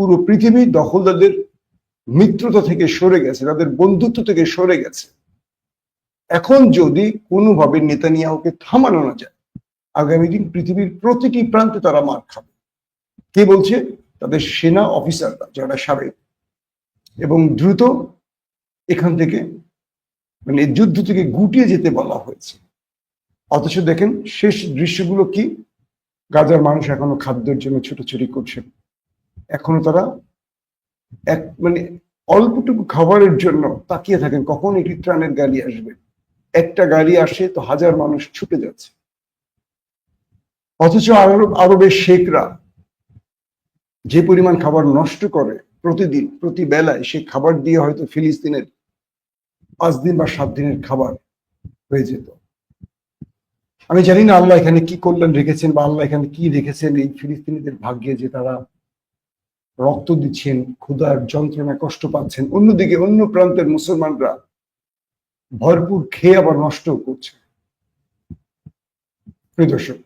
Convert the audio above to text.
পুরো পৃথিবী দখলদারদের মিত্রতা থেকে সরে গেছে, তাদের বন্ধুত্ব থেকে সরে গেছে। এখন যদি কোনোভাবে নেতানিয়াহুকে থামানো না যায়, আগামী দিন পৃথিবীর প্রতিটি প্রান্তে তারা মার খাবে। কে বলছে? তাদের সেনা অফিসাররা, যারা সাবেক। এবং দ্রুত এখান থেকে মানে যুদ্ধ থেকে গুটিয়ে যেতে বলা হয়েছে। অথচ দেখেন, শেষ দৃশ্যগুলো কি? গাজার মানুষ এখনও খাদ্যের জন্য ছুটোছুটি করছে। এখনও তারা এক মানে অল্পটুকু খাবারের জন্য তাকিয়ে থাকেন, কখন একটি ত্রাণের গাড়ি আসবে। একটা গাড়ি আসে তো হাজার মানুষ ছুটে যাচ্ছে। অথচ আরব আরবের শেখরা যে পরিমাণ খাবার নষ্ট করে প্রতিদিন প্রতি বেলায় সেই খাবার দিয়ে হয়তো ফিলিস্তিনের পাঁচ দিন বা সাত দিনের খাবার হয়ে যেত। আমি জানি না আল্লাহ এখানে কি কল্যাণ রেখেছেন বা আল্লাহ এখানে কি রেখেছেন এই ফিলিস্তিনিদের ভাগ্যে যে তারা রক্ত দিচ্ছেন, ক্ষুধার যন্ত্রণা কষ্ট পাচ্ছেন, অন্যদিকে অন্য প্রান্তের মুসলমানরা ভরপুর খেয়ে আবার নষ্ট করছে। প্রিয় দর্শক